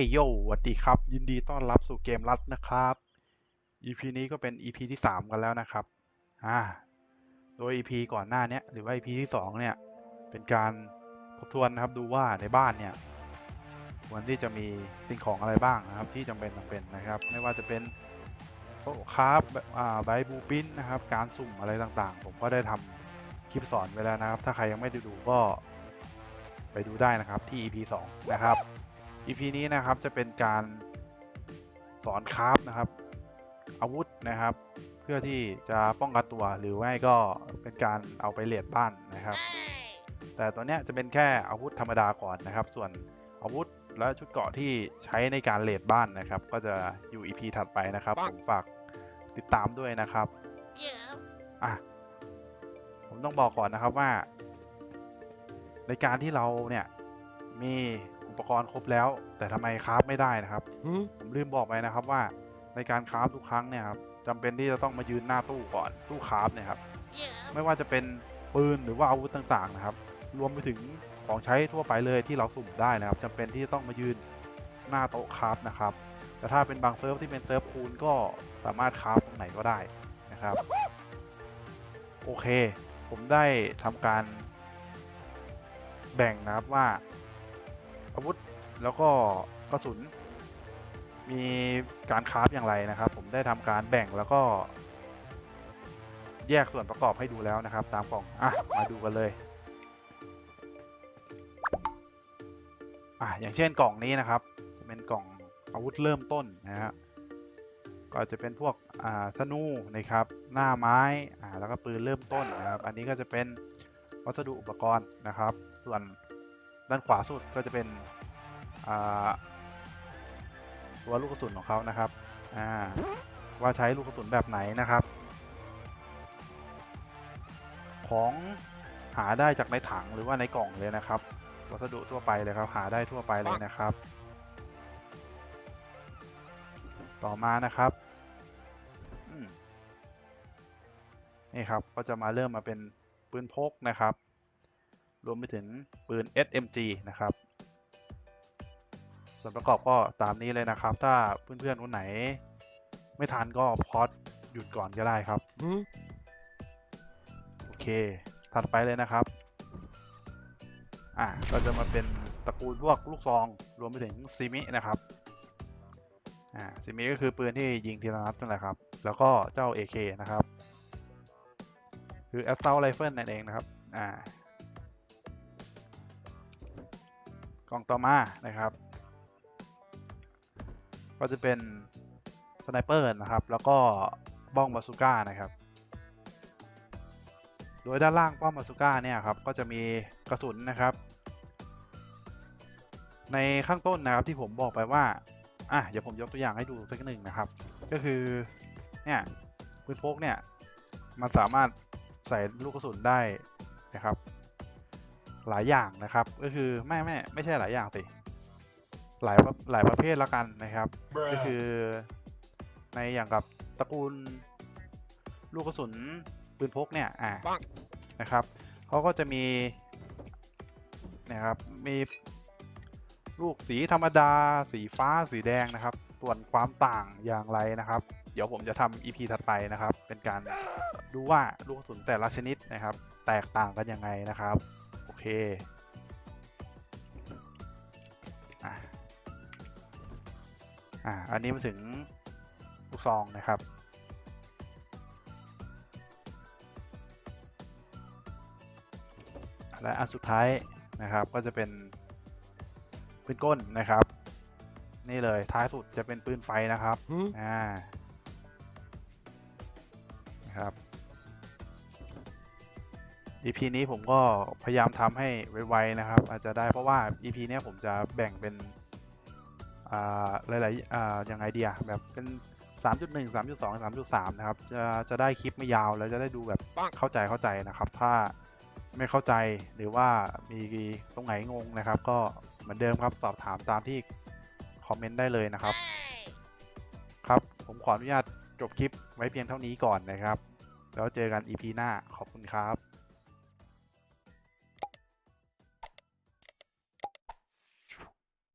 เฮ้ยโยวัสดีครับ ยินดีต้อนรับสู่เกมรัดนะครับ EP นี้ก็เป็น EP ที่ 3 กันแล้วนะครับ อ่า โดย EP ก่อนหน้านี้หรือว่า EP ที่ 2 เนี่ย เป็นการทบทวนนะครับดูว่าในบ้านเนี่ยควรที่จะมีสิ่งของอะไรบ้างนะครับ ที่จำเป็นจำเป็นนะครับ ไม่ว่าจะเป็นโต๊ะคราฟต์อ่าใบบูปินนะครับ การสุ่มอะไรต่างๆ ผมก็ได้ทำคลิปสอนไว้แล้วนะครับ ถ้าใครยังไม่ได้ดูก็ไปดูได้นะครับที่ EP 2 นะครับ EP นี้นะครับจะเป็นการสอนคราฟนะครับ อาวุธนะครับ เพื่อที่จะป้องกันตัวหรือไม่ก็เป็นการเอาไปเลดบ้านนะครับ แต่ตัวเนี้ยจะเป็นแค่อาวุธธรรมดาก่อนนะครับ ส่วนอาวุธและชุดเกราะที่ใช้ในการเลดบ้านนะครับ ก็จะอยู่ EP ถัดไปนะครับผมฝากติดตามด้วยนะครับอะผมต้องบอกก่อนนะครับว่า ในการที่เราเนี่ยมีอุ ปกรณ์ครบแล้ว แต่ทำไมคราฟไม่ได้นะครับผมลืมบอกไปนะครับว่าในการคราฟทุกครั้งเนี่ยครับจำเป็นที่จะต้องมายืนหน้าตู้ก่อนตู้คราฟเนี่ยครับ ไม่ว่าจะเป็นปืนหรือว่าอาวุธต่างๆนะครับ รวมไปถึงของใช้ทั่วไปเลยที่เราสุ่มได้นะครับจำเป็นที่จะต้องมายืนหน้าโต๊ะคราฟนะครับ แต่ถ้าเป็นบางเซิร์ฟที่เป็นเซิร์ฟคูณก็สามารถคราฟตรงไหนก็ได้นะครับ โอเค ผมได้ทำการแบ่งนะครับว่า อาวุธแล้วก็กระสุน มีการคราฟอย่างไรนะครับ ผมได้ทำการแบ่งแล้วก็ แยกส่วนประกอบให้ดูแล้วนะครับ ตามกล่องอะมาดูกันเลยอะอย่างเช่นกล่องนี้นะครับ จะเป็นกล่องอาวุธเริ่มต้นนะฮะก็จะเป็นพวกอ่าธนูนะครับ หน้าไม้อ่าแล้วก็ปืนเริ่มต้นนะครับ อันนี้ก็จะเป็นวัสดุอุปกรณ์นะครับ ส่วน ด้านขวาสุดก็จะเป็นตัวลูกกระสุนของเขานะครับว่าใช้ลูกกระสุนแบบไหนนะครับ ของหาได้จากในถังหรือว่าในกล่องเลยนะครับ วัสดุทั่วไปเลยครับ หาได้ทั่วไปเลยนะครับ ต่อมานะครับนี่ครับก็จะมาเริ่มมาเป็นปืนพกนะครับ รวมไปถึงปืน SMG นะครับ ส่วนประกอบก็ตามนี้เลยนะครับ ถ้าเพื่อนๆคนไหน ไม่ทันก็พอดหยุดก่อนก็ได้ครับโอเค ถัดไปเลยนะครับ อะก็จะมาเป็นตระกูลพวกลูกซอง รวมไปถึงซีมินะครับอ่าซีมิก็คือปืนที่ยิงทีละนัดนั่นแหละครับ แล้วก็เจ้า AK นะครับ คือ Assault Rifle นั่นเองนะครับ อ่า กล่องต่อมานะครับ ก็จะเป็นสไนเปอร์นะครับ แล้วก็บ้องบาซูก้านะครับ โดยด้านล่างป้อมบาซูก้าเนี่ยครับก็จะมีกระสุนนะครับ ในข้างต้นนะครับที่ผมบอกไปว่าอะเดี๋ยวผมยกตัวอย่างให้ดูสักหนึ่งนะครับ ก็คือเนี่ยปืนพกเนี่ยมันสามารถใส่ลูกกระสุนได้นะครับ หลายอย่างนะครับ ก็คือไม่ไม่ไม่ใช่หลายอย่างสิหลายประหลายประเภทละกันนะครับ ก็คือในอย่างกับตระกูลลูกกระสุนปืนพกเนี่ยอ่าปังนะครับเขาก็จะมีนะครับมีลูกสีธรรมดา สีฟ้าสีแดงนะครับ ส่วนความต่างอย่างไรนะครับ เดี๋ยวผมจะทำ EP ถัดไปนะครับ เป็นการดูว่าลูกกระสุนแต่ละชนิดนะครับ แตกต่างกันยังไงนะครับโอ เคอะอะอันนี้มาถึงลูกซองนะครับและอันสุดท้ายนะครับก็จะเป็นปืนก้นนะครับ นี่เลยท้ายสุดจะเป็นปืนไฟนะครับอ่านะครับ EP นี้ผมก็พยายามทำให้ไวๆนะครับ อาจจะได้เพราะว่า EP เนี้ยผมจะแบ่งเป็นอ่าหลายๆอ่ายังไงดีอะแบบเป็น 3.1 3.2 3.3 นะครับ จะจะได้คลิปไม่ยาวแล้วจะได้ดูแบบปังเข้าใจเข้าใจนะครับ ถ้าไม่เข้าใจหรือว่ามีตรงไหนงงนะครับ ก็เหมือนเดิมครับสอบถามตามที่คอมเมนต์ได้เลยนะครับ ครับผมขออนุญาตจบคลิปไว้เพียงเท่านี้ก่อนนะครับ แล้วเจอกัน EP หน้าขอบคุณครับ